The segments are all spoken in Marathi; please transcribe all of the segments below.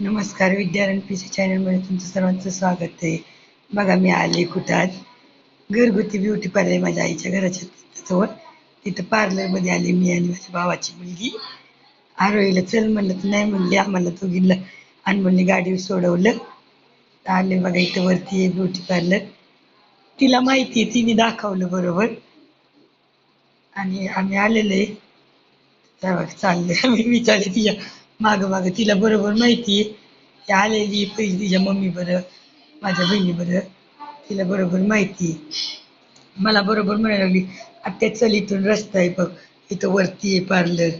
नमस्कार विद्यारण पी सी चॅनलमध्ये तुमचं सर्वांचं स्वागत आहे. बघा मी आले कुठं आज? घरगुती ब्युटी पार्लर माझ्या आईच्या घराच्या जवळ तिथं पार्लरमध्ये आले मी आणि माझ्या भावाची मुलगी. आरोईला चल म्हणलं तर नाही म्हणली आम्हाला दोघींना अनमोलने गाडीवर सोडवलं. आले बघा इथं वरती आहे ब्युटी पार्लर तिला माहिती आहे तिने दाखवलं बरोबर. आणि आम्ही आलेलो आहे. चाललंय. विचारले तिच्या माग माग तिला बरोबर माहिती आहे. ती आलेली पहिली तिच्या मम्मी बरं माझ्या बहिणी बरं. तिला बरोबर माहिती आहे. मला बरोबर म्हणायला लागली आत्या चल इथून रस्ता आहे बघ. इथं वरती आहे पार्लर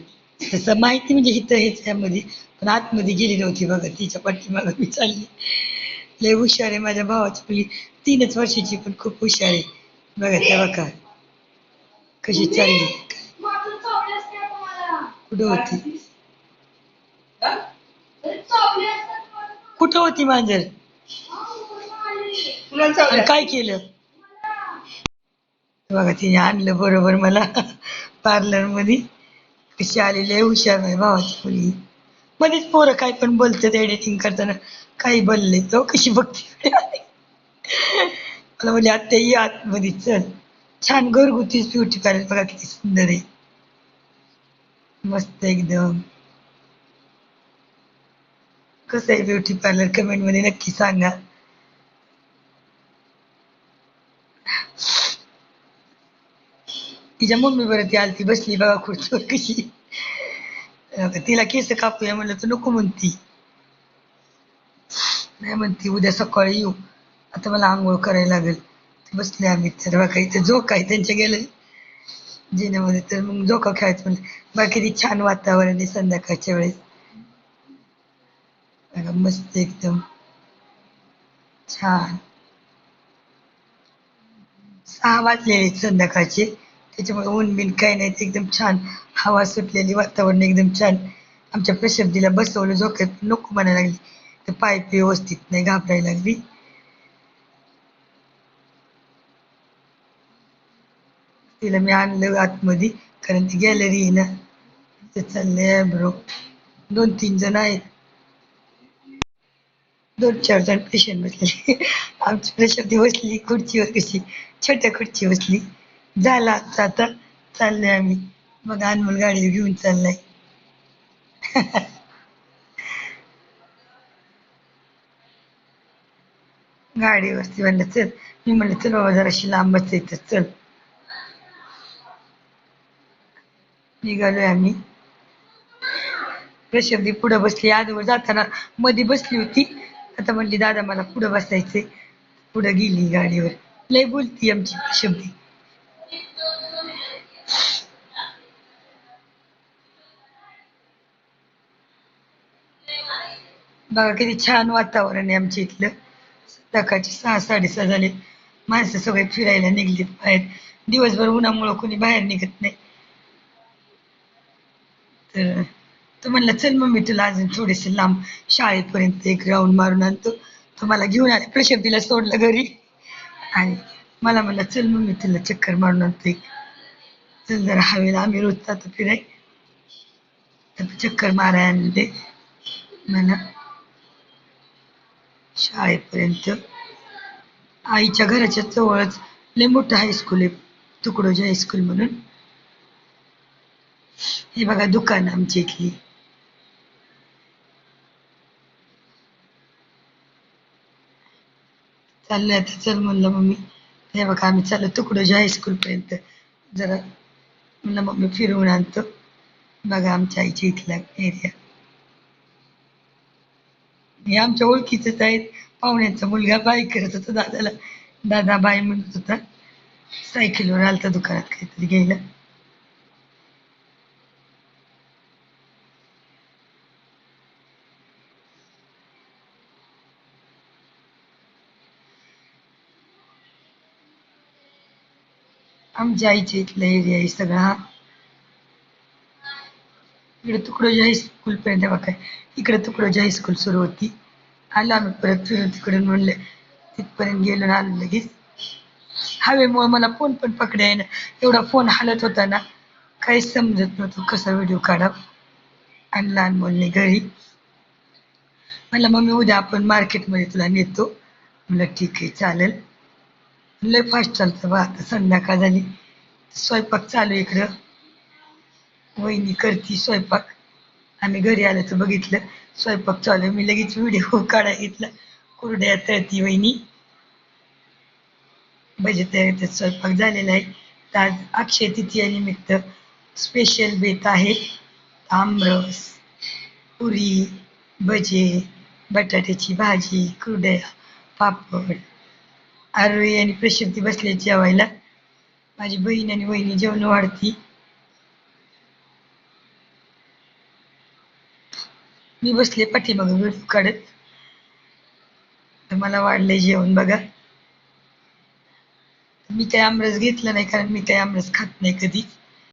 तसं माहिती म्हणजे इथं हेच यामध्ये पण आतमध्ये गेली नव्हती बघा. तिच्या पाठीमागं मी चालली. लय हुशार आहे माझ्या भावाची मुली तीनच वर्षाची पण खूप हुशार आहे. बघा तेव्हा का कशी चालली. कुठं होती? कुठं होती मांजर? आणि काय केलं? बघा तिने आणलं बरोबर मला पार्लरमध्ये. कशी आलेली आहे हुशार आहे भावाची मुलगी. मध्येच पोरं काय पण बोलतात एडिटिंग करताना. काही बोलले तो कशी बघते? मला म्हणजे आत्या ये आतमध्ये चल. छान घरगुतीच ब्युटी पार्लर बघा किती सुंदर आहे. मस्त एकदम. कसं आहे ब्युटी पार्लर कमेंटमध्ये नक्की सांगा तिच्या मम्मी बरं ती आलती बसली बघा खुर्चीवर कशी तिला केस कापूया म्हणलं तर नको म्हणती नाही म्हणती उद्या सकाळी येऊ आता मला आंघोळ करायला लागेल बसले आम्ही तर बघा इथे झोका आहे त्यांच्या गेलं जिन्यामध्ये तर मग झोका खेळायचं म्हणलं बाकी छान वातावरण आहे संध्याकाळच्या वेळेस बघा मस्त एकदम छान. सहा वाजलेले आहेत संध्याकाळचे. त्याच्यामुळे ऊन बिन काही नाही एकदम छान हवा सुटलेली वातावरण एकदम छान. आमच्या प्रशब्दीला बसवलं झोक्यात नको म्हणायला लागली. तर पाईप व्यवस्थित नाही घाबरायला लागली. तिला मी आणलं आतमध्ये कारण ती गॅलरी आहे ना ते चाललंय ब्रो दोन तीन जण आहेत. दोन चार जण पेशंट बसले आमची प्रशांती बसली खुर्चीवर कशी छोट्या खुर्ची बसली. झाला आमचा आता चाललोय आम्ही. मग अनमोल गाडी घेऊन चाललाय. गाडीवरती म्हणलं चल. मी म्हणलं चल बाबा जराशी लांबच आहे चल. निघालोय आम्ही. प्रशांती पुढं बसली. आजवर जाताना मध्ये बसली होती. आता म्हणली दादा मला पुढं बसायचंय. पुढं गेली गाडीवर. लय बोलती आमची शब्दी. बघा किती छान वातावरण आहे आमच्या इथलं. सकाळचे सहा साडेसहा झाले. माणसं सगळे फिरायला निघलीत बाहेर. दिवसभर उन्हामुळं कोणी बाहेर निघत नाही. तर तो म्हणलं चल मग मी तुला अजून थोडेसे लांब शाळेपर्यंत एक राऊंड मारून आणतो. तो मला घेऊन आले प्रशांतीला सोडलं घरी. आणि मला म्हणलं चल मग मी तुला चक्कर मारून आणतो एक. चल जरा हवेला आम्ही रोज जातो फिराय. तर चक्कर माराय आणले. मला शाळेपर्यंत. आईच्या घराच्या जवळच लय मोठं हायस्कूल आहे तुकडोजी हायस्कूल म्हणून. हे बघा दुकान आमची इथली. चाललंय आता. चल म्हणलं मम्मी. हे बघा आम्ही चाललो तुकडोजी हायस्कूल पर्यंत. जरा म्हणलं मम्मी फिरवून आणतो. बघा आमच्या आईच्या इथला एरिया हे आमच्या ओळखीचेच आहेत. पाहुण्यांचा मुलगा बाई करत होता दादाला. दादा बाई म्हणत होता सायकलवर आलता दुकानात काहीतरी घ्यायला. आमच्या आईच्या इथलं एरिया आहे सगळा इकडे तुकडोजी हायस्कूल पर्यंत बघा इकडे तुकडोजी हायस्कूल सुरू होती. आलो आम्ही परत फिरून तिकडून म्हणले तिथपर्यंत गेलो ना आलो लगेच. हवेमुळे मला फोन पण पकडाय ना. एवढा फोन हालत होता ना काही समजत नव्हतं कसा व्हिडिओ काढावा. आणि लहान मुलने घरी. मला मम्मी उद्या आपण मार्केटमध्ये तुला नेतो. म्हणलं ठीक आहे चालेल. लय फास्ट चालतं बा. आता संध्याकाळ झाली. स्वयंपाक चालू इकडं. वहिनी करती स्वयंपाक. आम्ही घरी आलो तर बघितलं. स्वयंपाक चालू आहे. मी लगेच व्हिडिओ काढा घेतला. कुरड्या तळती वहिनी. भजे तयार स्वयंपाक झालेला आहे. आज अक्षय तृतीयानिमित्त स्पेशल बेत आहे. आमरस पुरी भजे बटाट्याची भाजी कुरड्या पापड. आरोही आणि प्रशांती बसले जेवायला. माझी बहीण आणि वहिनी जेवण वाढती. मी बसले पाठीमागं व्हिडिओ काढत. तर मला वाढलंय जेवण बघा. मी काही आमरस घेतला नाही कारण मी काही आमरस खात नाही कधीच